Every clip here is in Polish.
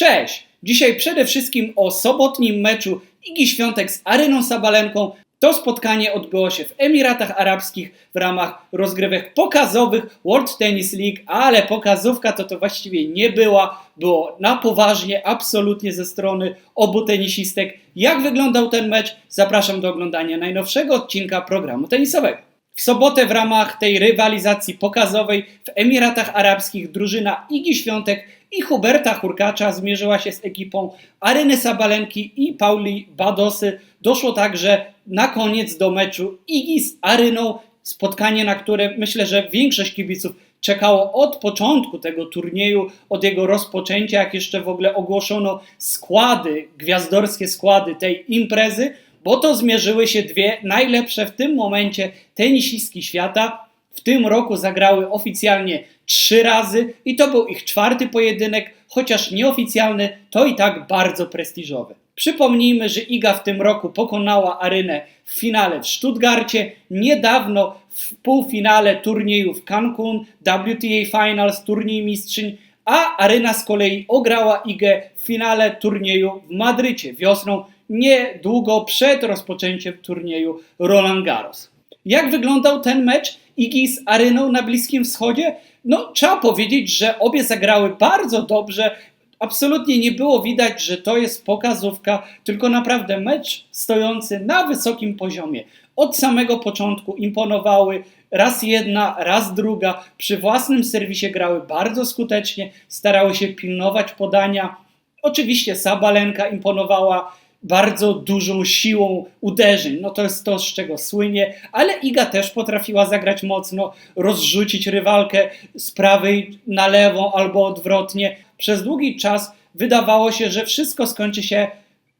Cześć! Dzisiaj przede wszystkim o sobotnim meczu Igi Świątek z Aryną Sabalenką. To spotkanie odbyło się w Emiratach Arabskich w ramach rozgrywek pokazowych World Tennis League, ale pokazówka to to właściwie nie była. Było na poważnie, absolutnie ze strony obu tenisistek. Jak wyglądał ten mecz? Zapraszam do oglądania najnowszego odcinka programu tenisowego. W sobotę w ramach tej rywalizacji pokazowej w Emiratach Arabskich drużyna Igi Świątek i Huberta Hurkacza zmierzyła się z ekipą Aryny Sabalenki i Pauli Badosy. Doszło także na koniec do meczu Igi z Aryną, spotkanie, na które myślę, że większość kibiców czekało od początku tego turnieju, od jego rozpoczęcia, jak jeszcze w ogóle ogłoszono składy, gwiazdorskie składy tej imprezy, bo to zmierzyły się dwie najlepsze w tym momencie tenisistki świata. W tym roku zagrały oficjalnie trzy razy i to był ich czwarty pojedynek, chociaż nieoficjalny, to i tak bardzo prestiżowy. Przypomnijmy, że Iga w tym roku pokonała Arynę w finale w Stuttgarcie, niedawno w półfinale turnieju w Cancun, WTA Finals, turniej mistrzyń, a Aryna z kolei ograła Igę w finale turnieju w Madrycie wiosną, niedługo przed rozpoczęciem turnieju Roland Garros. Jak wyglądał ten mecz Igi z Aryną na Bliskim Wschodzie? No, trzeba powiedzieć, że obie zagrały bardzo dobrze. Absolutnie nie było widać, że to jest pokazówka, tylko naprawdę mecz stojący na wysokim poziomie. Od samego początku imponowały raz jedna, raz druga. Przy własnym serwisie grały bardzo skutecznie, starały się pilnować podania. Oczywiście Sabalenka imponowała bardzo dużą siłą uderzeń. No to jest to, z czego słynie, ale Iga też potrafiła zagrać mocno, rozrzucić rywalkę z prawej na lewą albo odwrotnie. Przez długi czas wydawało się, że wszystko skończy się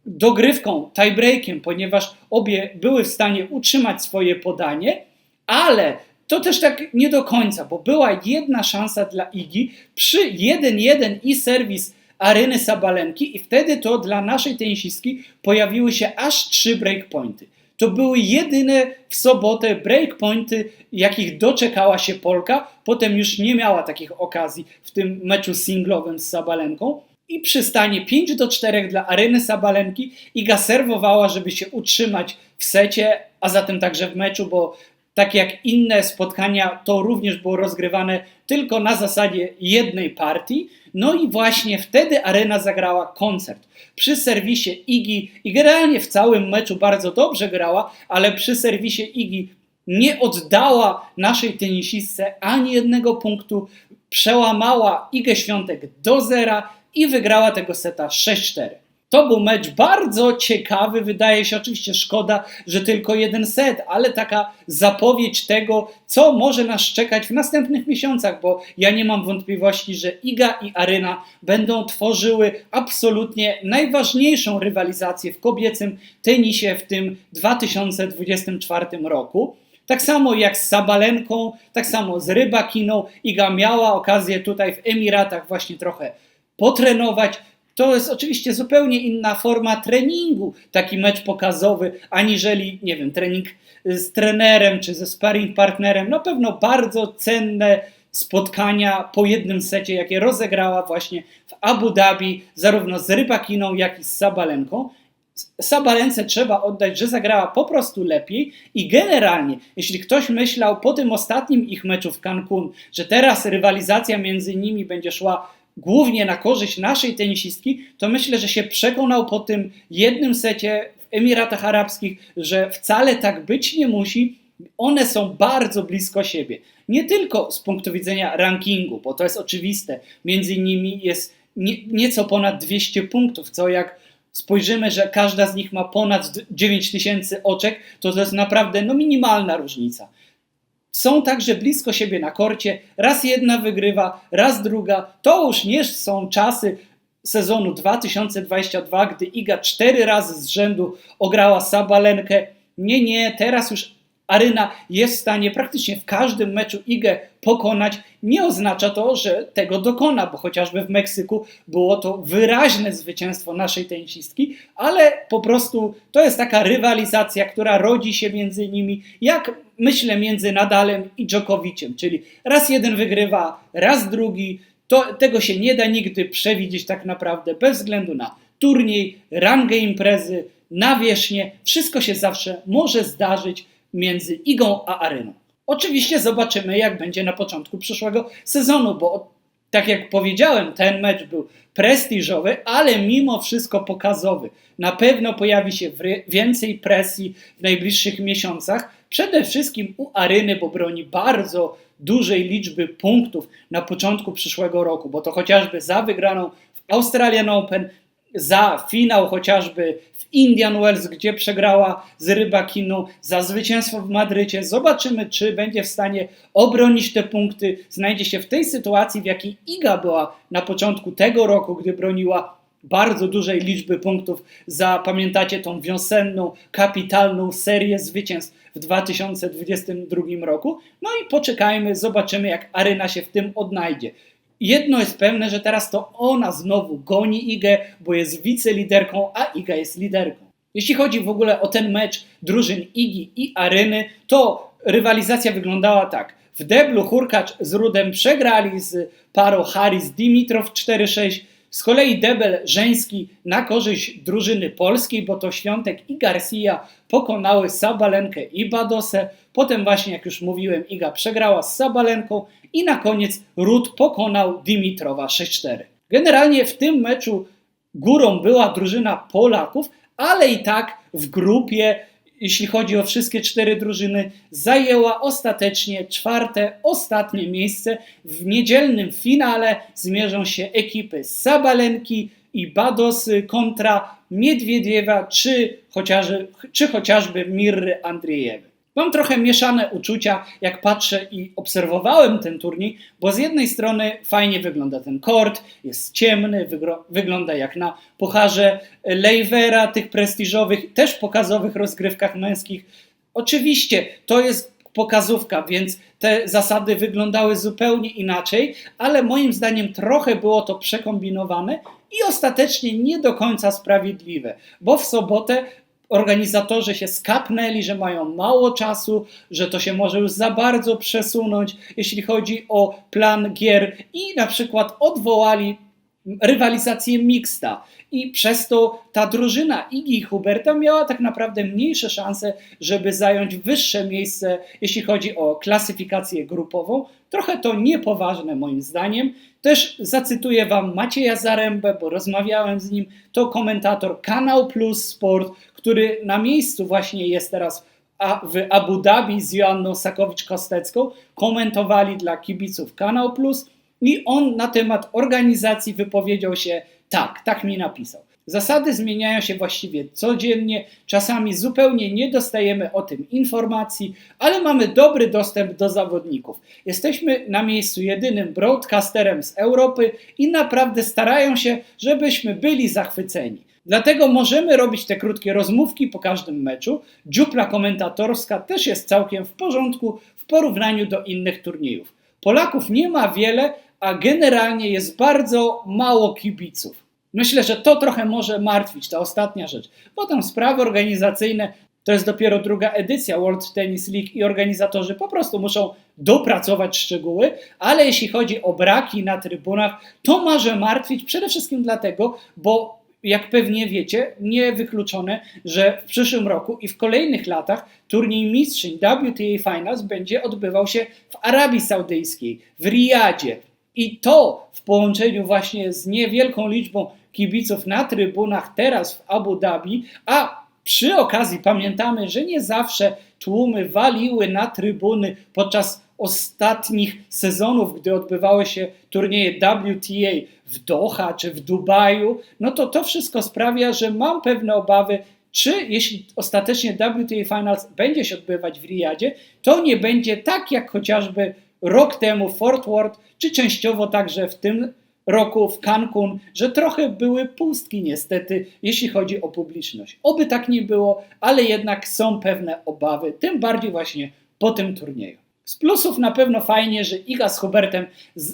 dogrywką, tiebreakiem, ponieważ obie były w stanie utrzymać swoje podanie, ale to też tak nie do końca, bo była jedna szansa dla Igi przy 1-1 i serwis Aryny Sabalenki i wtedy to dla naszej tenisistki pojawiły się aż trzy breakpointy. To były jedyne w sobotę breakpointy, jakich doczekała się Polka. Potem już nie miała takich okazji w tym meczu singlowym z Sabalenką. I przystanie 5 do 4 dla Aryny Sabalenki. Iga serwowała, żeby się utrzymać w secie, a zatem także w meczu, bo tak jak inne spotkania, to również było rozgrywane tylko na zasadzie jednej partii. No i właśnie wtedy Arena zagrała koncert. Przy serwisie Igi i generalnie w całym meczu bardzo dobrze grała, ale przy serwisie Igi nie oddała naszej tenisistce ani jednego punktu, przełamała Igę Świątek do zera i wygrała tego seta 6-4. To był mecz bardzo ciekawy, wydaje się oczywiście szkoda, że tylko jeden set, ale taka zapowiedź tego, co może nas czekać w następnych miesiącach, bo ja nie mam wątpliwości, że Iga i Aryna będą tworzyły absolutnie najważniejszą rywalizację w kobiecym tenisie w tym 2024 roku. Tak samo jak z Sabalenką, tak samo z Rybakiną. Iga miała okazję tutaj w Emiratach właśnie trochę potrenować. To jest oczywiście zupełnie inna forma treningu, taki mecz pokazowy, aniżeli, nie wiem, trening z trenerem czy ze sparring partnerem. Na pewno bardzo cenne spotkania po jednym secie, jakie rozegrała właśnie w Abu Dhabi, zarówno z Rybakiną, jak i z Sabalenką. Sabalence trzeba oddać, że zagrała po prostu lepiej i generalnie, jeśli ktoś myślał po tym ostatnim ich meczu w Cancun, że teraz rywalizacja między nimi będzie szła głównie na korzyść naszej tenisistki, to myślę, że się przekonał po tym jednym secie w Emiratach Arabskich, że wcale tak być nie musi. One są bardzo blisko siebie. Nie tylko z punktu widzenia rankingu, bo to jest oczywiste. Między nimi jest nie, nieco ponad 200 punktów, co jak spojrzymy, że każda z nich ma ponad 9000 oczek, to to jest naprawdę no, minimalna różnica są także blisko siebie na korcie. Raz jedna wygrywa, raz druga. To już nie są czasy sezonu 2022, gdy Iga cztery razy z rzędu ograła Sabalenkę. Nie, nie, teraz już Aryna jest w stanie praktycznie w każdym meczu Igę pokonać. Nie oznacza to, że tego dokona, bo chociażby w Meksyku było to wyraźne zwycięstwo naszej tenisistki, ale po prostu to jest taka rywalizacja, która rodzi się między nimi, jak myślę między Nadalem i Dżokowiciem, czyli raz jeden wygrywa, raz drugi. To, tego się nie da nigdy przewidzieć tak naprawdę, bez względu na turniej, rangę imprezy, nawierzchnię. Wszystko się zawsze może zdarzyć między Igą a Areną. Oczywiście zobaczymy, jak będzie na początku przyszłego sezonu, bo tak jak powiedziałem, ten mecz był prestiżowy, ale mimo wszystko pokazowy. Na pewno pojawi się więcej presji w najbliższych miesiącach. Przede wszystkim u Aryny, bo broni bardzo dużej liczby punktów na początku przyszłego roku, bo to chociażby za wygraną w Australian Open, za finał chociażby w Indian Wells, gdzie przegrała z Rybakinu, za zwycięstwo w Madrycie. Zobaczymy, czy będzie w stanie obronić te punkty. Znajdzie się w tej sytuacji, w jakiej Iga była na początku tego roku, gdy broniła bardzo dużej liczby punktów za, pamiętacie, tą wiosenną, kapitalną serię zwycięstw w 2022 roku. No i poczekajmy, zobaczymy, jak Aryna się w tym odnajdzie. Jedno jest pewne, że teraz to ona znowu goni Igę, bo jest wiceliderką, a Iga jest liderką. Jeśli chodzi w ogóle o ten mecz drużyn Igi i Aryny, to rywalizacja wyglądała tak. W deblu Hurkacz z Rudem przegrali z parą Haris Dimitrow 4-6. Z kolei debel żeński na korzyść drużyny polskiej, bo to Świątek i Garcia pokonały Sabalenkę i Badosę. Potem właśnie, jak już mówiłem, Iga przegrała z Sabalenką i na koniec Rud pokonał Dimitrowa 6-4. Generalnie w tym meczu górą była drużyna Polaków, ale i tak w grupie, jeśli chodzi o wszystkie cztery drużyny, zajęła ostatecznie czwarte, ostatnie miejsce. W niedzielnym finale zmierzą się ekipy Sabalenki i Badosy kontra Miedwiediewa czy chociażby, czy chociażby Mirry. Mam trochę mieszane uczucia, jak patrzę i obserwowałem ten turniej, bo z jednej strony fajnie wygląda ten kort, jest ciemny, wygląda jak na pucharze Leivera, tych prestiżowych, też pokazowych rozgrywkach męskich. Oczywiście to jest pokazówka, więc te zasady wyglądały zupełnie inaczej, ale moim zdaniem trochę było to przekombinowane i ostatecznie nie do końca sprawiedliwe, bo w sobotę organizatorzy się skapnęli, że mają mało czasu, że to się może już za bardzo przesunąć, jeśli chodzi o plan gier i na przykład odwołali rywalizację mixta. I przez to ta drużyna Igi i Huberta miała tak naprawdę mniejsze szanse, żeby zająć wyższe miejsce, jeśli chodzi o klasyfikację grupową. Trochę to niepoważne moim zdaniem. Też zacytuję Wam Macieja Zarębę, bo rozmawiałem z nim. To komentator Kanał Plus Sport, który na miejscu właśnie jest teraz w Abu Dhabi z Joanną Sakowicz-Kostecką. Komentowali dla kibiców Kanał Plus i on na temat organizacji wypowiedział się tak, tak mi napisał. Zasady zmieniają się właściwie codziennie, czasami zupełnie nie dostajemy o tym informacji, ale mamy dobry dostęp do zawodników. Jesteśmy na miejscu jedynym broadcasterem z Europy i naprawdę starają się, żebyśmy byli zachwyceni. Dlatego możemy robić te krótkie rozmówki po każdym meczu. Dziupla komentatorska też jest całkiem w porządku w porównaniu do innych turniejów. Polaków nie ma wiele, a generalnie jest bardzo mało kibiców. Myślę, że to trochę może martwić, ta ostatnia rzecz. Potem sprawy organizacyjne, to jest dopiero druga edycja World Tennis League i organizatorzy po prostu muszą dopracować szczegóły, ale jeśli chodzi o braki na trybunach, to może martwić przede wszystkim dlatego, bo jak pewnie wiecie, niewykluczone, że w przyszłym roku i w kolejnych latach turniej mistrzyń WTA Finals będzie odbywał się w Arabii Saudyjskiej, w Riyadzie. I to w połączeniu właśnie z niewielką liczbą kibiców na trybunach teraz w Abu Dhabi, a przy okazji pamiętamy, że nie zawsze tłumy waliły na trybuny podczas ostatnich sezonów, gdy odbywały się turnieje WTA w Doha czy w Dubaju, no to to wszystko sprawia, że mam pewne obawy, czy jeśli ostatecznie WTA Finals będzie się odbywać w Riyadzie, to nie będzie tak jak chociażby rok temu w Fort Worth, czy częściowo także w tym roku w Cancun, że trochę były pustki niestety, jeśli chodzi o publiczność. Oby tak nie było, ale jednak są pewne obawy, tym bardziej właśnie po tym turnieju. Z plusów na pewno fajnie, że Iga z Hubertem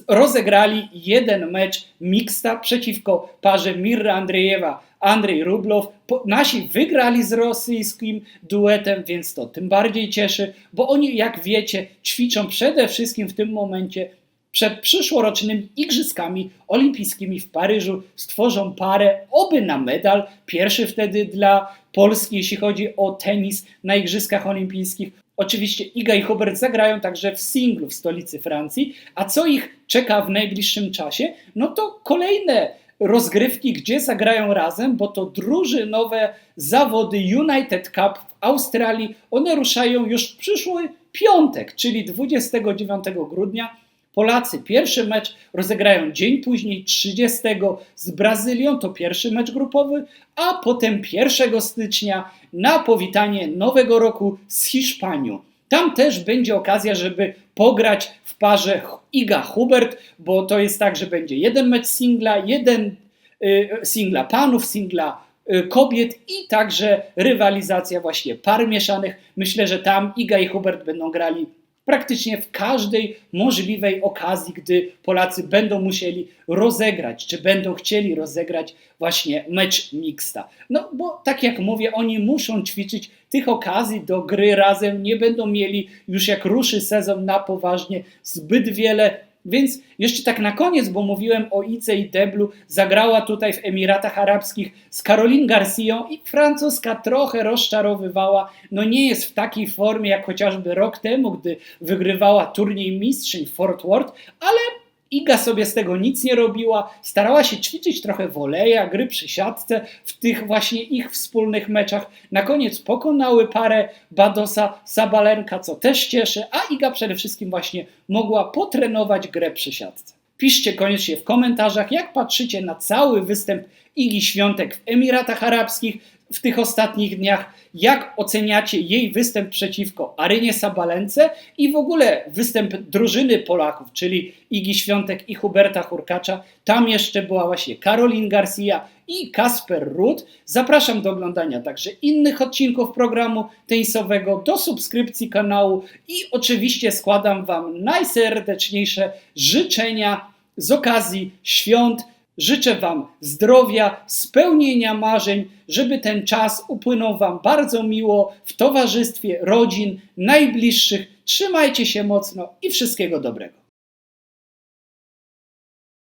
rozegrali jeden mecz mixta przeciwko parze Mirra Andrzejewa, Andrzej Rublow. Nasi wygrali z rosyjskim duetem, więc to tym bardziej cieszy, bo oni, jak wiecie, ćwiczą przede wszystkim w tym momencie przed przyszłorocznymi Igrzyskami Olimpijskimi w Paryżu stworzą parę, oby na medal, pierwszy wtedy dla Polski, jeśli chodzi o tenis na Igrzyskach Olimpijskich. Oczywiście Iga i Hubert zagrają także w singlu w stolicy Francji, a co ich czeka w najbliższym czasie? No to kolejne rozgrywki, gdzie zagrają razem, bo to drużynowe zawody United Cup w Australii. One ruszają już w przyszły piątek, czyli 29 grudnia. Polacy pierwszy mecz rozegrają dzień później, 30 z Brazylią, to pierwszy mecz grupowy, a potem 1 stycznia na powitanie nowego roku z Hiszpanią. Tam też będzie okazja, żeby pograć w parze Iga Hubert, bo to jest tak, że będzie jeden mecz singla, jeden y, singla panów, singla y, kobiet i także rywalizacja właśnie par mieszanych. Myślę, że tam Iga i Hubert będą grali praktycznie w każdej możliwej okazji, gdy Polacy będą musieli rozegrać, czy będą chcieli rozegrać właśnie mecz mixta. No bo tak jak mówię, oni muszą ćwiczyć tych okazji do gry razem, nie będą mieli już jak ruszy sezon na poważnie zbyt wiele. Więc jeszcze tak na koniec, bo mówiłem o Ice i Deblu, zagrała tutaj w Emiratach Arabskich z Caroline Garcją i francuska trochę rozczarowywała. No nie jest w takiej formie jak chociażby rok temu, gdy wygrywała turniej mistrzyń Fort Worth, ale Iga sobie z tego nic nie robiła, starała się ćwiczyć trochę woleja, gry przy siatce w tych właśnie ich wspólnych meczach. Na koniec pokonały parę Badosa, Sabalenka, co też cieszy, a Iga przede wszystkim właśnie mogła potrenować grę przy siatce. Piszcie koniecznie w komentarzach, jak patrzycie na cały występ Igi Świątek w Emiratach Arabskich w tych ostatnich dniach, jak oceniacie jej występ przeciwko Arynie Sabalence i w ogóle występ drużyny Polaków, czyli Igi Świątek i Huberta Hurkacza. Tam jeszcze była właśnie Karolin Garcia i Kasper Rudd. Zapraszam do oglądania także innych odcinków programu tenisowego, do subskrypcji kanału i oczywiście składam Wam najserdeczniejsze życzenia z okazji świąt. Życzę Wam zdrowia, spełnienia marzeń, żeby ten czas upłynął Wam bardzo miło w towarzystwie rodzin, najbliższych. Trzymajcie się mocno i wszystkiego dobrego.